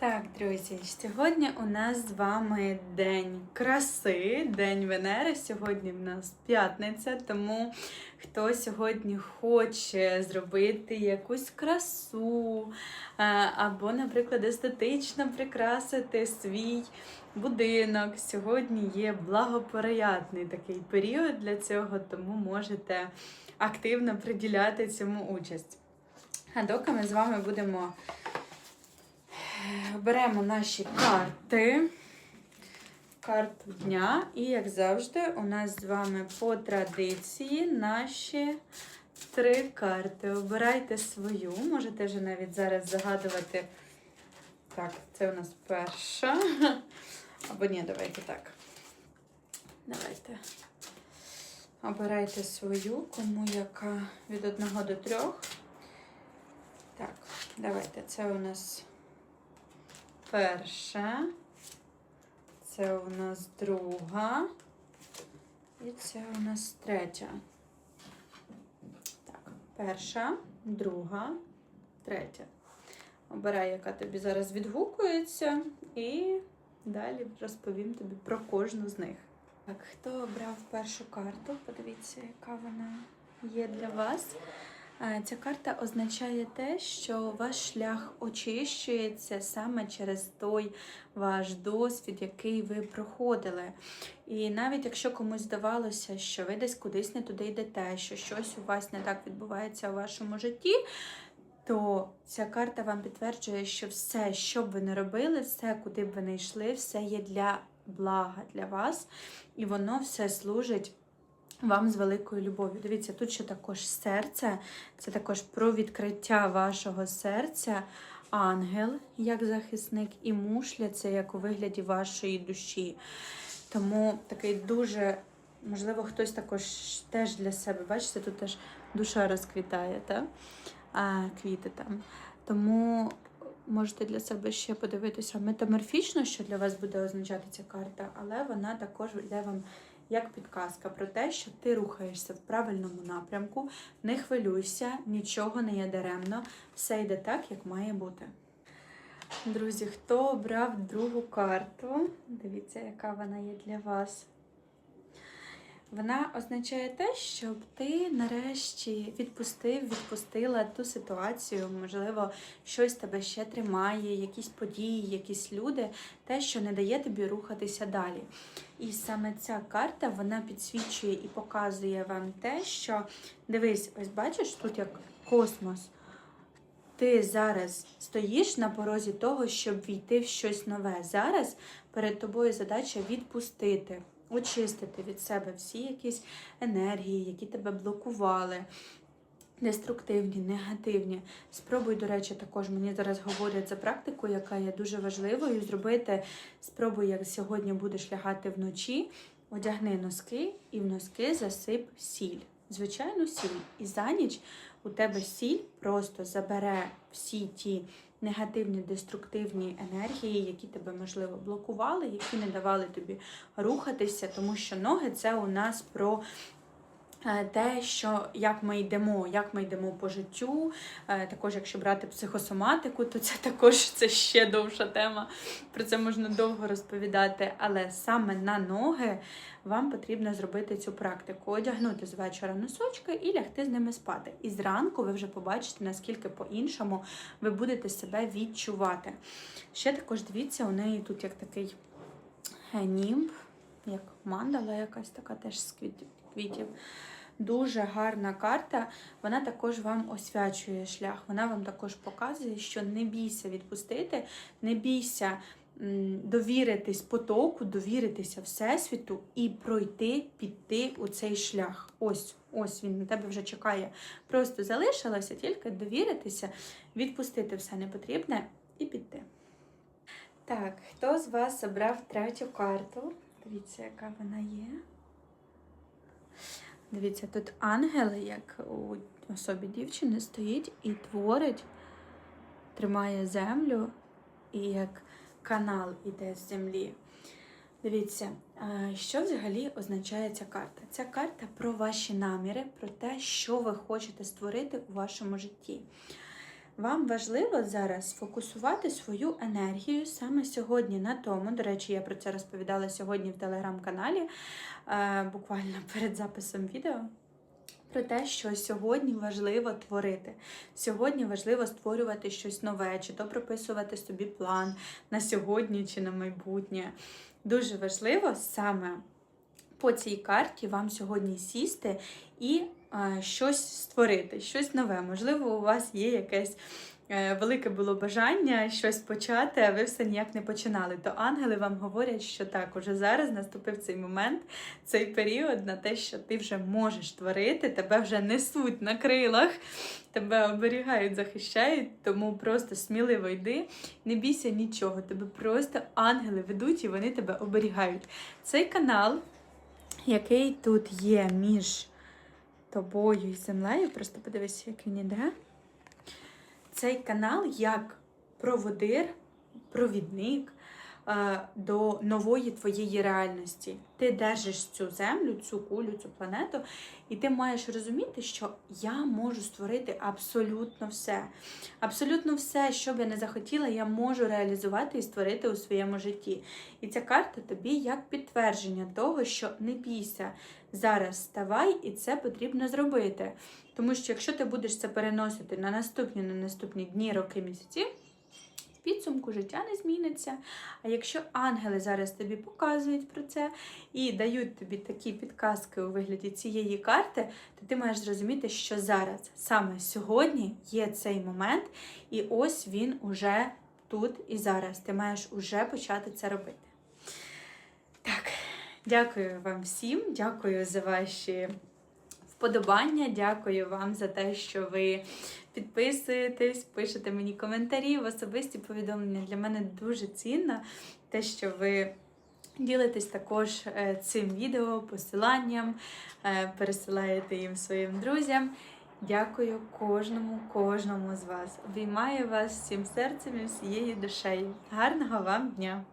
Так, друзі, сьогодні у нас з вами день краси, день Венери. Сьогодні в нас п'ятниця, тому хто сьогодні хоче зробити якусь красу, е, або, наприклад, естетично прикрасити свій будинок. Сьогодні є благоприятний такий період для цього, тому можете активно приділяти цьому участь. А доки ми з вами будемо беремо наші карти, карту дня, і, як завжди, у нас з вами по традиції наші три карти. Обирайте свою, можете вже навіть зараз загадувати. Так, це у нас перша. Або ні, давайте так. Давайте. Обирайте свою, кому яка від одного до трьох. Так, давайте. Це у нас перша, це у нас друга. І це у нас третя. Так, перша, друга, третя. Обирай, яка тобі зараз відгукується, і далі розповім тобі про кожну з них. Так, хто обрав першу карту? Подивіться, яка вона є для вас. Ця карта означає те, що ваш шлях очищується саме через той ваш досвід, який ви проходили. І навіть якщо комусь здавалося, що ви десь кудись не туди йдете, що щось у вас не так відбувається у вашому житті, то ця карта вам підтверджує, що все, що б ви не робили, все, куди б ви не йшли, все є для блага для вас, і воно все служить. Вам з великою любов'ю. Дивіться, тут ще також серце, це також про відкриття вашого серця, ангел як захисник, і мушля це як у вигляді вашої душі. Тому такий дуже, можливо, хтось також теж для себе, бачите, тут теж душа розквітає, та? А, квіти там. Тому можете для себе ще подивитися метаморфічно, що для вас буде означати ця карта, але вона також йде вам як підказка про те, що ти рухаєшся в правильному напрямку, не хвилюйся, нічого не є даремно, все йде так, як має бути. Друзі, хто обрав другу карту, дивіться, яка вона є для вас. Вона означає те, щоб ти нарешті відпустив, відпустила ту ситуацію, можливо, щось тебе ще тримає, якісь події, якісь люди, те, що не дає тобі рухатися далі. І саме ця карта вона підсвічує і показує вам те, що дивись, ось бачиш, тут як космос. Ти зараз стоїш на порозі того, щоб війти в щось нове. Зараз перед тобою задача відпустити очистити від себе всі якісь енергії, які тебе блокували. Деструктивні, негативні. Спробуй, до речі, також мені зараз говорять за практику, яка є дуже важливою. Зробити спробуй, як сьогодні будеш лягати вночі, одягни носки і в носки засип сіль. Звичайно, сіль. І за ніч у тебе сіль просто забере всі ті негативні, деструктивні енергії, які тебе, можливо, блокували, які не давали тобі рухатися, тому що ноги це у нас про. Е, Те, що як ми йдемо, як ми йдемо по життю, Е, також якщо брати психосоматику, то це також це ще довша тема. Про це можна довго розповідати. Але саме на ноги вам потрібно зробити цю практику: одягнути з вечора носочки і лягти з ними спати. І зранку ви вже побачите, наскільки по-іншому ви будете себе відчувати. Ще також дивіться, у неї тут як такий е, німб, як мандала якась така теж з квіт- квітів. Дуже гарна карта, вона також вам освячує шлях. Вона вам також показує, що не бійся відпустити, не бійся довіритись потоку, довіритися Всесвіту і пройти, піти у цей шлях. Ось, ось він на тебе вже чекає. Просто залишилося тільки довіритися, відпустити все непотрібне і піти. Так, хто з вас обрав третю карту? Дивіться, яка вона є. Дивіться, тут ангел, як у особі дівчини, стоїть і творить, тримає землю, і як канал іде з землі. Дивіться, що взагалі означає ця карта? Ця карта про ваші наміри, про те, що ви хочете створити у вашому житті. Вам важливо зараз фокусувати свою енергію саме сьогодні на тому. До речі, я про це розповідала сьогодні в телеграм-каналі, е, буквально перед записом відео. Про те, що сьогодні важливо творити. Сьогодні важливо створювати щось нове, чи то прописувати собі план на сьогодні чи на майбутнє. Дуже важливо саме по цій карті вам сьогодні сісти і щось створити, щось нове. Можливо, у вас є якесь е, велике було бажання щось почати, а ви все ніяк не починали. То ангели вам говорять, що так, уже зараз наступив цей момент, цей період на те, що ти вже можеш творити, тебе вже несуть на крилах, тебе оберігають, захищають, тому просто сміливо йди, не бійся нічого, тебе просто ангели ведуть і вони тебе оберігають. Цей канал який тут є між тобою і землею. Просто подивись, як він іде. Цей канал як проводир, провідник до нової твоєї реальності. Ти держиш цю землю, цю кулю, цю планету, і ти маєш розуміти, що я можу створити абсолютно все. Абсолютно все, що б я не захотіла, я можу реалізувати і створити у своєму житті. І ця карта тобі як підтвердження того, що не бійся. Зараз вставай, і це потрібно зробити. Тому що якщо ти будеш це переносити на наступні на наступні дні, роки, місяці, підсумку життя не зміниться. А якщо ангели зараз тобі показують про це і дають тобі такі підказки у вигляді цієї карти, то ти маєш зрозуміти, що зараз, саме сьогодні, є цей момент, і ось він уже тут і зараз. Ти маєш уже почати це робити. Так, дякую вам всім, дякую за ваші вподобання. Дякую вам за те, що ви підписуєтесь, пишете мені коментарі в особисті повідомлення. Для мене дуже цінно те, що ви. Ділитесь також е, цим відео, посиланням, е, пересилаєте їм своїм друзям. Дякую кожному, кожному з вас. Обіймаю вас всім серцем і всією душею. Гарного вам дня!